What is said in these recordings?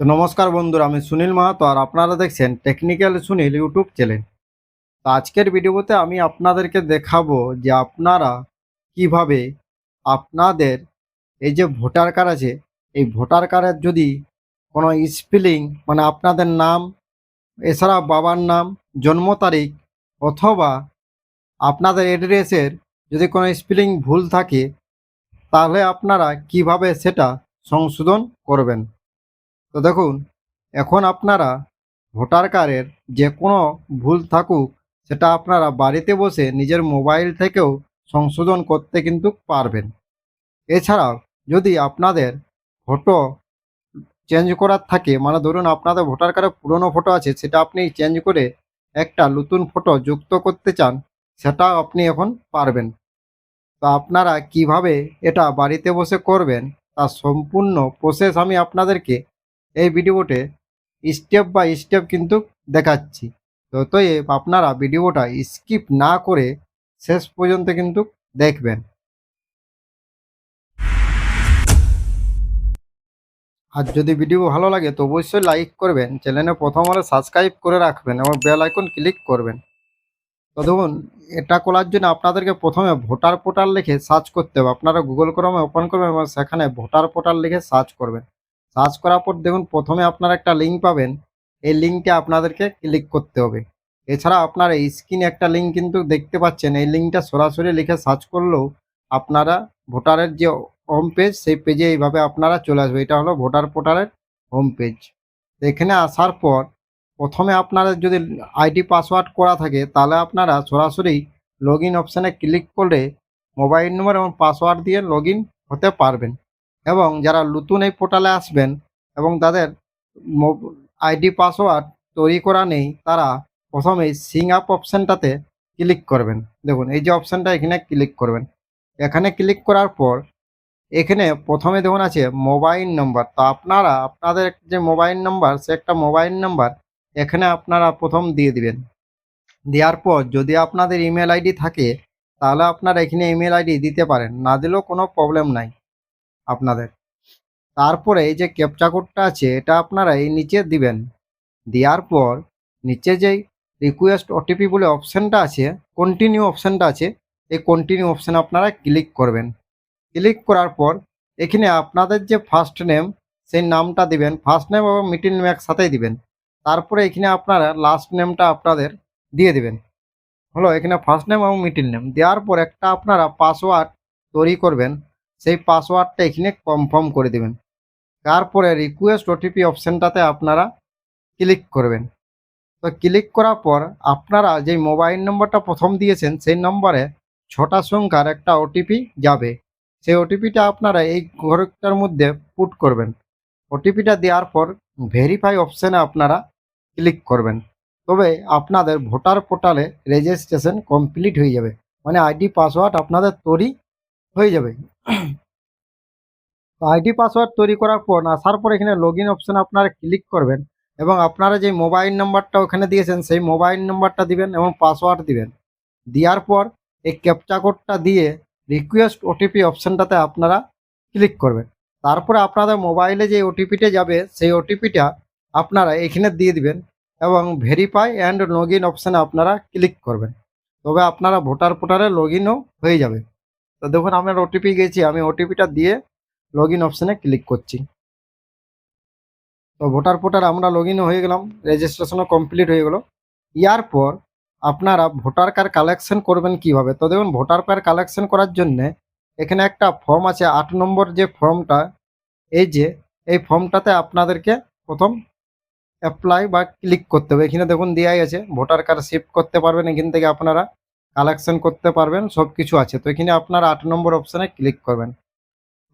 তো নমস্কার বন্ধুরা, আমি সুনীল মাহাতো আর আপনারা দেখছেন টেকনিক্যাল সুনীল ইউটিউব চ্যানেল তো আজকের ভিডিওতে আমি আপনাদেরকে দেখাবো যে আপনারা কীভাবে আপনাদের এই যে ভোটার কার্ড আছে, এই ভোটার কার্ডের যদি কোনো স্পেলিং মানে আপনাদের নাম, এছাড়া বাবার নাম, জন্ম তারিখ, অথবা আপনাদের অ্যাড্রেসের যদি কোনো স্পেলিং ভুল থাকে, তাহলে আপনারা কীভাবে সেটা সংশোধন করবেন? তো দেখুন, এখন আপনারা ভোটার কার্ডের যে কোনো ভুল থাকুক, সেটা আপনারা বাড়িতে বসে নিজের মোবাইল থেকেও সংশোধন করতে কিন্তু পারবেন। এছাড়াও, যদি আপনাদের ফটো চেঞ্জ করার থাকে মানে ধরুন আপনাদের ভোটার কার্ডে পুরনো ফটো আছে, সেটা আপনি চেঞ্জ করে একটা নতুন ফটো যুক্ত করতে চান, সেটা আপনি এখন পারবেন। তো আপনারা কীভাবে এটা বাড়িতে বসে করবেন, তার সম্পূর্ণ প্রসেস আমি আপনাদেরকে এই ভিডিওতে স্টেপ বাই স্টেপ কিন্তু দেখাচ্ছি। তো তবে আপনারা ভিডিওটা স্কিপ না করে শেষ পর্যন্ত কিন্তু দেখবেন। আর যদি ভিডিও ভালো লাগে তো অবশ্যই লাইক করবেন চ্যানেলে প্রথম হলে সাবস্ক্রাইব করে রাখবেন এবং বেল আইকন ক্লিক করবেন। তো দেখুন, এটা করার জন্য আপনাদেরকে প্রথমে ভোটার পোর্টাল লিখে সার্চ করতে হবে। আপনারা গুগল ক্রমে ওপেন করবেন এবং সেখানে ভোটার পোর্টাল লিখে সার্চ করবেন। সার্চ করার পর দেখুন প্রথমে আপনারা একটা লিঙ্ক পাবেন। এই লিঙ্কে আপনাদেরকে ক্লিক করতে হবে। এছাড়া আপনারা স্ক্রিনে একটা লিঙ্ক কিন্তু দেখতে পাচ্ছেন। এই লিঙ্কটা সরাসরি লিখে সার্চ করলেও আপনারা ভোটারের যে হোম পেজ সেই পেজে এইভাবে আপনারা চলে আসবে। এটা হলো ভোটার পোর্টালের হোম পেজ এখানে আসার পর প্রথমে আপনাদের যদি আইডি পাসওয়ার্ড করা থাকে, তাহলে আপনারা সরাসরি লগ ইন অপশানে ক্লিক করে মোবাইল নম্বর এবং পাসওয়ার্ড দিয়ে লগ হতে পারবেন। এবং যারা নতুন এই পোর্টালে আসবেন এবং তাদের আইডি, পাসওয়ার্ড তৈরি করা নেই, তারা প্রথমে সিং আপ অপশানটাতে ক্লিক করবেন। দেখুন, এই যে অপশানটা, এখানে ক্লিক করবেন। এখানে ক্লিক করার পর এখানে প্রথমে দেখুন আছে মোবাইল নম্বর। তো আপনারা, আপনাদের যে মোবাইল নাম্বার, সে একটা মোবাইল নাম্বার এখানে আপনারা প্রথম দিয়ে দিবেন। দেওয়ার পর যদি আপনাদের ইমেল আইডি থাকে, তাহলে আপনারা এখানে ইমেল আইডি দিতে পারেন। না দিলেও কোনো প্রবলেম নাই। আপনাদের। তারপরে এই যে ক্যাপচা কোডটা আছে, এটা আপনারা এই নিচে দিবেন। দেওয়ার পর নিচে যেই রিকোয়েস্ট ওটিপি বলে অপশানটা আছে কন্টিনিউ অপশানটা আছে, এই কন্টিনিউ অপশানে আপনারা ক্লিক করবেন। ক্লিক করার পর এখানে আপনাদের যে ফার্স্ট নেম সেই নামটা দিবেন। ফার্স্ট নেম এবং মিডিল নেম একসাথেই দিবেন। তারপরে এখানে আপনারা লাস্ট নেমটা আপনাদের দিয়ে দিবেন। হলো, এখানে ফার্স্ট নেম এবং মিডিল নেম দেওয়ার পর একটা আপনারা পাসওয়ার্ড তৈরি করবেন। সেই পাসওয়ার্ডটা এখানে কনফার্ম করে দেবেন। তারপরে রিকোয়েস্ট ওটিপি অপশানটাতে আপনারা ক্লিক করবেন। তো ক্লিক করার পর আপনারা যে মোবাইল নম্বরটা প্রথম দিয়েছেন, সেই নম্বরে ছটা সংখ্যার একটা ওটিপি যাবে। সেই ওটিপিটা আপনারা এই ঘরটার মধ্যে পুট করবেন। ওটিপিটা দেওয়ার পর ভেরিফাই অপশানে আপনারা ক্লিক করবেন। তবে আপনাদের ভোটার পোর্টালে রেজিস্ট্রেশন কমপ্লিট হয়ে যাবে। মানে আইডি পাসওয়ার্ড আপনাদের তৈরি হয়ে যাবে। আইডি পাসওয়ার্ড তৈরি করার পর আসার পর এখানে লগ ইন অপশানে আপনারা ক্লিক করবেন এবং আপনারা যে মোবাইল নাম্বারটা ওখানে দিয়েছেন, সেই মোবাইল নাম্বারটা দিবেন এবং পাসওয়ার্ড দিবেন। দেওয়ার পর এই ক্যাপচা কোডটা দিয়ে রিকোয়েস্ট ওটিপি অপশানটাতে আপনারা ক্লিক করবেন। তারপরে আপনাদের মোবাইলে যে ওটিপিটা যাবে, সেই ওটিপিটা আপনারা এখানে দিয়ে দিবেন এবং ভেরিফাই অ্যান্ড লগ ইন অপশানে আপনারা ক্লিক করবেন। তবে আপনারা ভোটার পোর্টালে লগ ইনও হয়ে যাবে। তো দেখুন আমার ওটিপি গেছি, আমি ওটিপিটা দিয়ে লগ ইন অপশানে ক্লিক করছি। তো ভোটার পোর্টাল আমরা লগ হয়ে গেলাম রেজিস্ট্রেশনও কমপ্লিট হয়ে গেল। ইয়ার পর আপনারা ভোটার কার্ড কালেকশন করবেন কীভাবে? তো দেখুন ভোটার কার্ড কালেকশন করার জন্য এখানে একটা ফর্ম আছে, আট নম্বর যে ফর্মটা এই যে, এই ফর্মটাতে আপনাদেরকে প্রথম অ্যাপ্লাই বা ক্লিক করতে হবে। এখানে দেখুন দেওয়াই আছে ভোটার কার্ড শিফট করতে পারবেন এখান থেকে আপনারা। কালেকশন করতে পারবেন সব কিছু আছে। তো এখানে আপনারা আট নম্বর অপশানে ক্লিক করবেন।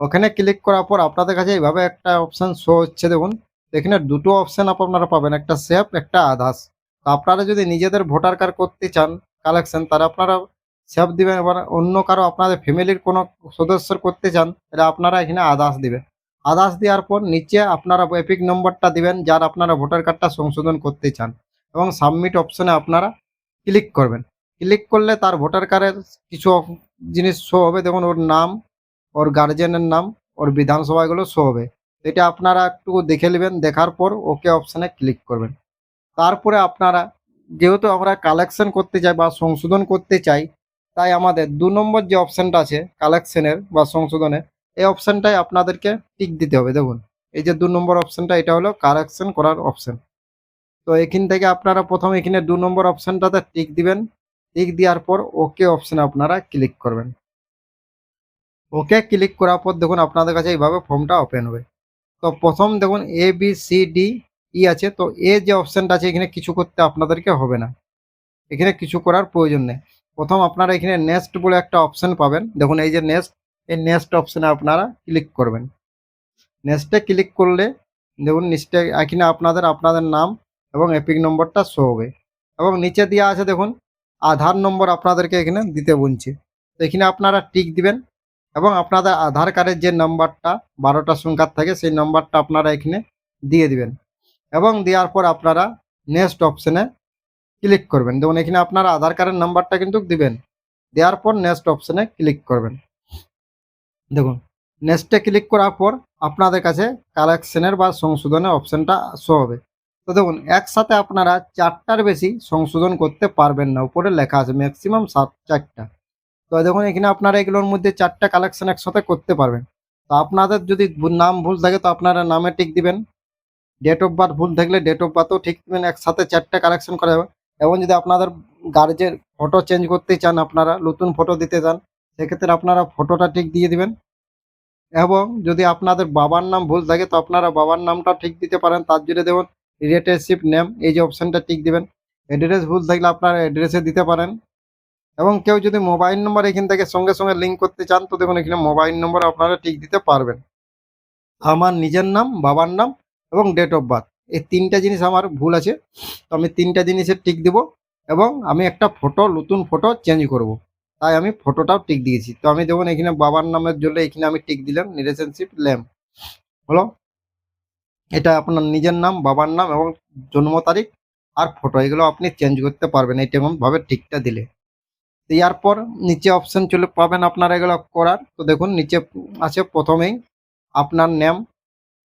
ওখানে ক্লিক করার পর আপনাদের কাছে এইভাবে একটা অপশান শো হচ্ছে দেখুন। এখানে দুটো অপশান আপনারা পাবেন, একটা সেফ একটা আধাস। তো আপনারা যদি নিজেদের ভোটার কার্ড করতে চান কালেকশন তারা আপনারা সেফ দিবেন এবার অন্য কারও আপনাদের ফ্যামিলির কোনো সদস্যর করতে চান, তাহলে আপনারা এখানে আদাস দিবেন। আদাস দেওয়ার পর নিচে আপনারা এপিক নম্বরটা দিবেন, যার আপনারা ভোটার কার্ডটা সংশোধন করতে চান। এবং সাবমিট অপশনে আপনারা ক্লিক করবেন। ক্লিক করলে তার ভোটার কার্ডের কিছু জিনিস শো হবে। দেখুন, ওর নাম, ওর গার্জেনের নাম, ওর বিধানসভাগুলো শো হবে। এটা আপনারা একটু দেখে নেবেন। দেখার পর ওকে অপশানে ক্লিক করবেন। তারপরে আপনারা, যেহেতু আমরা কালেকশন করতে চাই বা সংশোধন করতে চাই, তাই আমাদের দু নম্বর যে অপশানটা আছে কালেকশনের বা সংশোধনের, এই অপশানটাই আপনাদেরকে টিক দিতে হবে। দেখুন, এই যে দু নম্বর অপশানটা এটা হলো কারেকশন করার অপশান তো এখান থেকে আপনারা প্রথম এখানে দু নম্বর অপশানটাতে টিক দিবেন। টিক দেওয়ার পর ওকে অপশানে আপনারা ক্লিক করবেন। ওকে ক্লিক করার পর দেখুন আপনাদের কাছে এইভাবে ফর্মটা ওপেন হবে। তো প্রথম দেখুন A B C D E আছে। তো এ যে অপশানটা আছে, এখানে কিছু করতে আপনাদেরকে হবে না। এখানে কিছু করার প্রয়োজন নেই। প্রথম আপনারা এখানে নেক্সট বলে একটা অপশান পাবেন। দেখুন এই যে নেক্সট এই নেক্সট অপশানে আপনারা ক্লিক করবেন। নেক্সটে ক্লিক করলে দেখুন নিচে এখানে আপনাদের আপনাদের নাম এবং এপিক নম্বরটা শো হবে। এবং নিচে দেওয়া আছে দেখুন আধার নম্বর আপনাদেরকে এখানে দিতে বলছে। তো এখানে আপনারা টিক দিবেন এবং আপনাদের আধার কার্ডের যে নাম্বারটা বারোটা সংখ্যার থাকে সেই নাম্বারটা আপনারা এখানে দিয়ে দিবেন। এবং দেওয়ার পর আপনারা নেক্সট অপশানে ক্লিক করবেন। দেখুন এখানে আপনারা আধার কার্ডের নাম্বারটা কিন্তু দিবেন। দেওয়ার পর নেক্সট অপশানে ক্লিক করবেন। দেখুন, নেক্সটে ক্লিক করার পর আপনাদের কাছে কালেকশনের বা সংশোধনের অপশানটা শো হবে। তো দেখুন, একসাথে আপনারা চারটার বেশি সংশোধন করতে পারবেন না। উপরে লেখা আছে ম্যাক্সিমাম সাত, চারটা। তো দেখুন, এখানে আপনারা এগুলোর মধ্যে চারটা কালেকশন একসাথে করতে পারবেন। তো আপনাদের যদি নাম ভুল থাকে, তো আপনারা নামে টিক দিবেন। ডেট অফ বার্থ ভুল থাকলে ডেট অফ বার্থও ঠিক দিবেন, একসাথে চারটা কালেকশন করা যাবে। এবং যদি আপনাদের গার্জের ফটো চেঞ্জ করতে চান, আপনারা নতুন ফটো দিতে চান, সেক্ষেত্রে আপনারা ফটোটা ঠিক দিয়ে দিবেন। এবং যদি আপনাদের বাবার নাম ভুল থাকে, তো আপনারা বাবার নামটা ঠিক দিতে পারেন। তার জন্য দেখুন রিলেটিভশিপ নেম এই যে অপশানটা টিক দিবেন। অ্যাড্রেস ভুল থাকলে আপনারা অ্যাড্রেসে দিতে পারেন। এবং কেউ যদি মোবাইল নম্বর এখান থেকে সঙ্গে সঙ্গে লিঙ্ক করতে চান, তো দেখুন এখানে মোবাইল নম্বর আপনারা টিক দিতে পারবেন। আমার নিজের নাম, বাবার নাম এবং ডেট অফ বার্থ এই তিনটা জিনিস আমার ভুল আছে, তো আমি তিনটা জিনিসের টিক দিব এবং আমি একটা ফটো নতুন ফটো চেঞ্জ করব। তাই আমি ফটোটাও টিক দিয়েছি। তো আমি দেখুন এখানে বাবার নামের জন্য এখানে আমি টিক দিলাম রিলেশনশিপ ল্যাম্প হলো? এটা আপনার নিজের নাম, বাবার নাম এবং জন্ম তারিখ আর ফটো এগুলো আপনি চেঞ্জ করতে পারবেন এই ভাবে টিকটা দিলে। দেওয়ার পর নিচে অপশন চলে পাবেন আপনারা এগুলো করার। তো দেখুন নিচে আছে প্রথমেই আপনার নাম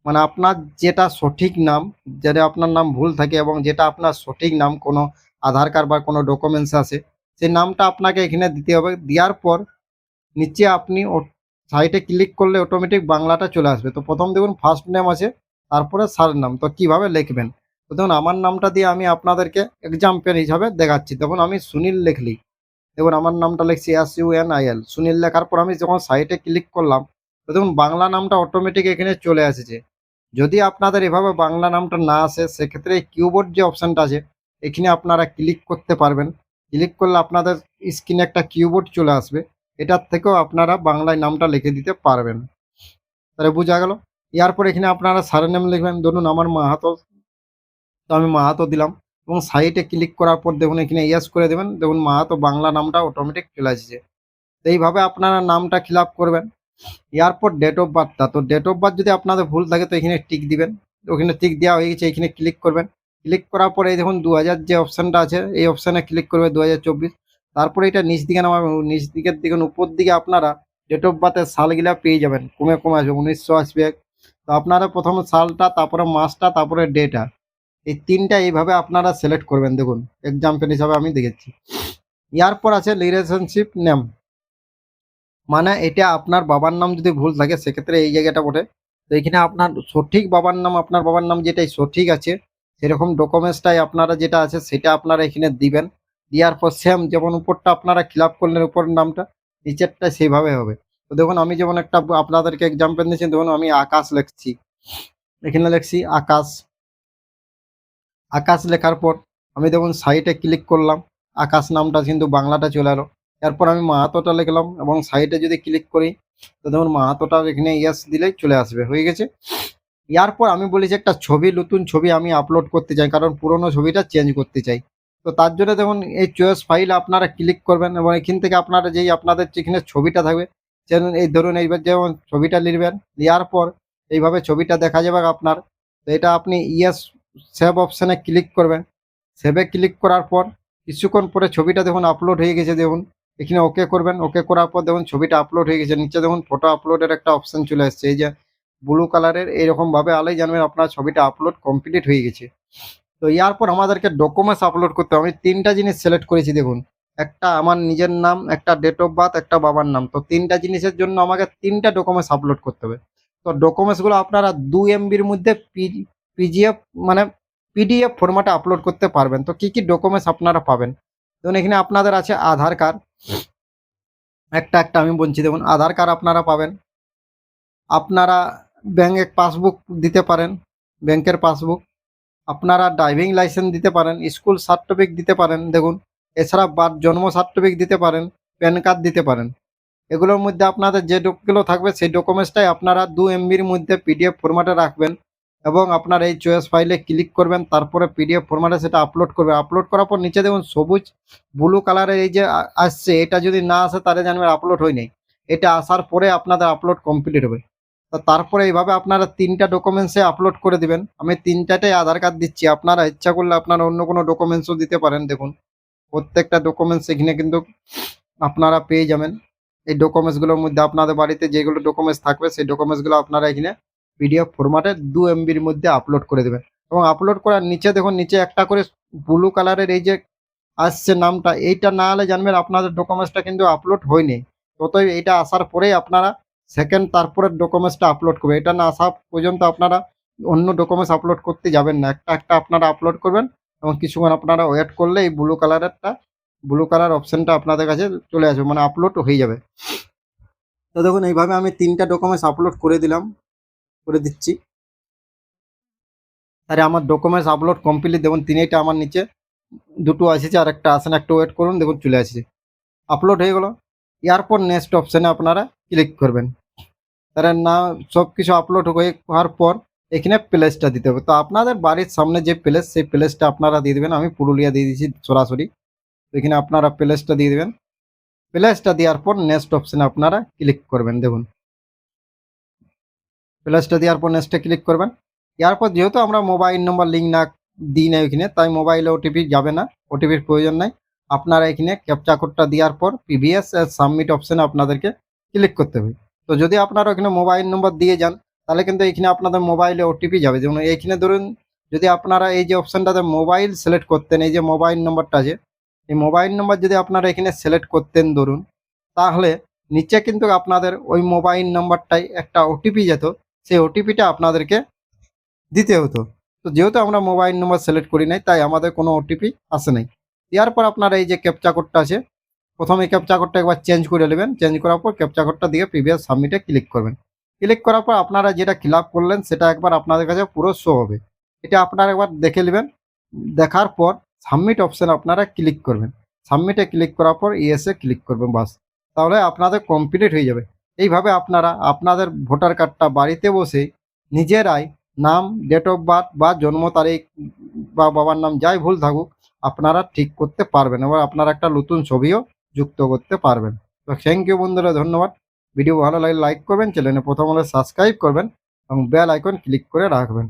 মানে আপনার যেটা সঠিক নাম, যেটা আপনার নাম ভুল থাকে এবং যেটা আপনার সঠিক নাম কোনো আধার কার্ড বা কোনো ডকুমেন্টস আছে, সেই নামটা আপনাকে এখানে দিতে হবে। দেওয়ার পর নিচে আপনি সাইটে ক্লিক করলে অটোমেটিক বাংলাটা চলে আসবে। তো প্রথম দেখুন ফার্স্ট নেম আছে তারপরে সার নাম। তো কীভাবে লিখবেন? তো দেখুন, আমার নামটা দিয়ে আমি আপনাদেরকে এক্সাম্পল হিসাবে দেখাচ্ছি। দেখুন, আমি সুনীল লিখলি। দেখুন, আমার নামটা লিখছি S U N I L Sunil লেখার পর আমি যখন সাইটে ক্লিক করলাম, তো দেখুন, বাংলা নামটা অটোমেটিক এখানে চলে এসেছে যদি আপনাদের এভাবে বাংলা নামটা না আসে, সেক্ষেত্রে কিউবোর্ড যে অপশানটা আছে, এখানে আপনারা ক্লিক করতে পারবেন। ক্লিক করলে আপনাদের স্ক্রিনে একটা কিউবোর্ড চলে আসবে। এটার থেকেও আপনারা বাংলায় নামটা লিখে দিতে পারবেন। তাহলে বোঝা গেল? এরপর এখানে আপনারা সারে নেম লিখবেন, ধরুন আমার মাহাতো, তো আমি মাহাতো দিলাম এবং সাইটে ক্লিক করার পর দেখুন এখানে ইয়েস করে দেবেন, দেখুন মাহাতো বাংলা নামটা অটোমেটিক চলে আসছে। তো এইভাবে আপনারা নামটা ফিল করবেন। এরপর ডেট অফ বার্থটা তো ডেট অফ বার্থ যদি আপনাদের ভুল থাকে তো এখানে টিক দিবেন। ওখানে টিক দেওয়া হয়ে গেছে, এখানে ক্লিক করবেন। ক্লিক করার পরে এই দেখুন দু হাজার যে অপশানটা আছে, এই অপশানে ক্লিক করবে দু হাজার চব্বিশ। তারপরে এটা নিচ দিকে নামা নিচ দিকের দিকে, উপর দিকে আপনারা ডেট অফ বার্থের সালগুলা পেয়ে যাবেন, কমে কমে আসবে, উনিশশো আসবে তো আপনারা প্রথমে সালটা, তারপরে মাসটা, তারপরে ডেটা এই তিনটা এইভাবে আপনারা সিলেক্ট করবেন। দেখুন এক্সাম্পল হিসাবে আমি দেখেছি। এরপর আছে রিলেশনশিপ নেম মানে এটা আপনার বাবার নাম যদি ভুল থাকে, সেক্ষেত্রে এই জায়গাটা বটে। তো এখানে আপনার সঠিক বাবার নাম, আপনার বাবার নাম যেটাই সঠিক আছে, সেরকম ডকুমেন্টসটাই আপনারা যেটা আছে, সেটা আপনারা এখানে দিবেন। দেওয়ার পর সেম যেমন উপরটা আপনারা ফিল আপ করলেন, উপরের নামটা, নিচেরটা সেইভাবে হবে। তো দেখুন, আমি যেমন একটা আপনাদেরকে এক্সাম্পল দিয়েছি, দেখুন, আমি আকাশ লিখছি। এখানে লিখছি আকাশ। আকাশ লেখার পর আমি দেখুন সাইটে ক্লিক করলাম। আকাশ নামটা কিন্তু বাংলাটা চলে এলো। এরপর আমি মাহাতোটা লিখলাম এবং সাইটে যদি ক্লিক করি, তো দেখুন, মাহাতোটা এখানে ইয়াস দিলেই চলে আসবে, হয়ে গেছে। এরপর আমি বলি যে একটা ছবি, নতুন ছবি আমি আপলোড করতে চাই, কারণ পুরোনো ছবিটা চেঞ্জ করতে চাই। তো তার জন্য দেখুন, এই চয়েস ফাইল আপনারা ক্লিক করবেন এবং এখান থেকে আপনারা যেই আপনাদের যেখানে ছবিটা থাকবে যেমন এই ধরুন এইবার যেমন ছবিটা লিখবেন নেওয়ার পর এইভাবে ছবিটা দেখা যাবে আপনার। তো এটা আপনি ইয়েস সেভ অপশানে ক্লিক করবেন। সেভে ক্লিক করার পর কিছুক্ষণ পরে ছবিটা দেখুন আপলোড হয়ে গেছে, দেখুন। এখানে ওকে করবেন ওকে করার পর দেখুন ছবিটা আপলোড হয়ে গেছে, নিচে দেখুন ফটো আপলোডের একটা অপশন চলে আসছে। এই যে ব্লু কালারের এইরকমভাবে আলেই জানবেন আপনার ছবিটা আপলোড কমপ্লিট হয়ে গেছে। তো ইয়ারপর আমাদেরকে ডকুমেন্টস আপলোড করতে হবে। আমি তিনটা জিনিস সিলেক্ট করেছি, দেখুন। একটা আমার নিজের নাম, একটা ডেট অফ বার্থ একটা বাবার নাম। তো তিনটা জিনিসের জন্য আমাকে তিনটা ডকুমেন্টস আপলোড করতে হবে। তো ডকুমেন্টসগুলো আপনারা দু এমবির মধ্যে পিজিএফ মানে পিডিএফ ফরম্যাটে আপলোড করতে পারবেন। তো কি কি ডকুমেন্টস আপনারা পাবেন? যেমন এখানে আপনাদের আছে আধার কার্ড একটা একটা আমি বলছি, দেখুন, আধার কার্ড আপনারা পাবেন। আপনারা ব্যাংকের পাসবুক দিতে পারেন ব্যাংকের পাসবুক আপনারা ড্রাইভিং লাইসেন্স দিতে পারেন স্কুল সার্টিফিকেট দিতে পারেন, দেখুন। এছাড়া বাদ জন্ম সার্টিফিকেট দিতে পারেন, প্যান কার্ড দিতে পারেন। এগুলোর মধ্যে আপনাদের যে ডকুগুলো থাকবে, সেই ডকুমেন্টসটাই আপনারা দু এমবির মধ্যে পিডিএফ ফরম্যাটে রাখবেন এবং আপনার এই চয়েস ফাইলে ক্লিক করবেন, তারপরে পিডিএফ ফরম্যাটে সেটা আপলোড করবে। আপলোড করার পর নিচে দেখুন সবুজ ব্লু কালারের এই যে আসছে, এটা যদি না আসে তাহলে জানবেন আপলোড হয়নি। এটা আসার পরে আপনাদের আপলোড কমপ্লিট হবে। তো তারপরে এইভাবে আপনারা তিনটা ডকুমেন্টসে আপলোড করে দিবেন। আমি তিনটাটাই আধার কার্ড দিচ্ছি। আপনারা ইচ্ছা করলে আপনারা অন্য কোনো ডকুমেন্টসও দিতে পারেন, দেখুন। প্রত্যেকটা ডকুমেন্টস এখানে কিন্তু আপনারা পেয়ে যাবেন। এই ডকুমেন্টসগুলোর মধ্যে আপনাদের বাড়িতে যেগুলো ডকুমেন্টস থাকবে, সেই ডকুমেন্টসগুলো আপনারা এখানে পিডিএফ ফরম্যাটে দু এমবির মধ্যে আপলোড করে দেবেন। এবং আপলোড করার নিচে দেখুন, নিচে একটা করে ব্লু কালারের এই যে আসছে নামটা, এইটা না হলে জানবেন আপনাদের ডকুমেন্টসটা কিন্তু আপলোড হয়নি। ততই এইটা আসার পরেই আপনারা সেকেন্ড তারপরে ডকুমেন্টসটা আপলোড করবে এটা না আসা পর্যন্ত আপনারা অন্য ডকুমেন্টস আপলোড করতে যাবেন না। একটা একটা আপনারা আপলোড করবেন। এবং কিছুক্ষণ আপনারা ওয়েট করলে এই ব্লু কালারেরটা ব্লু কালার অপশানটা আপনাদের কাছে চলে আসবে মানে আপলোড হয়ে যাবে। তো দেখুন, এইভাবে আমি তিনটা ডকুমেন্টস আপলোড করে দিলাম, করে দিচ্ছি। আরে আমার ডকুমেন্টস আপলোড কমপ্লিট দেখুন, তিনটা আমার নিচে, দুটো আসেছে, আর একটা আসে না একটু ওয়েট করুন, দেখুন, চলে আসছে। আপলোড হয়ে গেল, এরপর নেক্সট অপশানে আপনারা ক্লিক করবেন। তারা না সব কিছু আপলোড হয়ে, হওয়ার পর এখানে প্লেসটা দিতে হবে। তো আপনাদের বাড়ির সামনে যে প্লেস সেই প্লেসটা আপনারা দিয়ে দেবেন। আমি পুরুলিয়া দিয়ে দিয়েছি সরাসরি। তো এখানে আপনারা প্লেসটা দিয়ে দেবেন। প্লেসটা দেওয়ার পর নেক্সট অপশানে আপনারা ক্লিক করবেন, দেখুন। প্লেসটা দেওয়ার পর নেক্সটে ক্লিক করবেন। এরপর যেহেতু আমরা মোবাইল নম্বর লিঙ্ক না দিই না ওইখানে তাই মোবাইলে ওটিপি যাবে না। ওটিপির প্রয়োজন নাই। আপনারা এখানে ক্যাপচা কোডটা দেওয়ার পর পিভিএস সাবমিট অপশানে আপনাদেরকে ক্লিক করতে হবে। তো যদি আপনারা এখানে মোবাইল নম্বর দিয়ে যান তাহলে কিন্তু এখানে আপনাদের মোবাইলে ওটিপি যাবে। যেমন এইখানে ধরুন, যদি আপনারা এই যে অপশানটাতে মোবাইল সিলেক্ট করতেন, এই যে মোবাইল নম্বরটা আছে এই মোবাইল নম্বর যদি আপনারা এখানে সিলেক্ট করতেন ধরুন, তাহলে নিচে কিন্তু আপনাদের ওই মোবাইল নম্বরটাই একটা ওটিপি যেত, সেই ওটিপিটা আপনাদেরকে দিতে হতো। তো যেহেতু আমরা মোবাইল নম্বর সিলেক্ট করি নাই, তাই আমাদের কোনো ওটিপি আসে নাই। দেওয়ার পর আপনারা এই যে ক্যাপচা কোডটা আছে, প্রথমে ক্যাপচা কোডটা একবার চেঞ্জ করে নেবেন। চেঞ্জ করার পর ক্যাপচা কোডটা দিয়ে প্রিভিয়াস সাবমিটে ক্লিক করবেন। ক্লিক করার পর আপনারা যেটা ফিল করলেন, সেটা একবার আপনাদের কাছে পুরো শো হবে। এটা আপনারা একবার দেখে নেবেন। দেখার পর সাবমিট অপশানে আপনারা ক্লিক করবেন। সাবমিটে ক্লিক করার পর ইএসএ ক্লিক করবেন বাস। তাহলে আপনাদের কমপ্লিট হয়ে যাবে। এইভাবে আপনারা, আপনাদের ভোটার কার্ডটা বাড়িতে বসে নিজেরাই নাম ডেট অফ বার্থ বা জন্ম তারিখ বা বাবার নাম যাই ভুল থাকুক, আপনারা ঠিক করতে পারবেন। এবার আপনারা একটা নতুন ছবিও যুক্ত করতে পারবেন। তো থ্যাংক ইউ বন্ধুরা, ধন্যবাদ। ভিডিও ভালো লাগলে লাইক করবেন চ্যানেলে প্রথম হলে সাবস্ক্রাইব করবেন এবং বেল আইকন ক্লিক করে রাখবেন।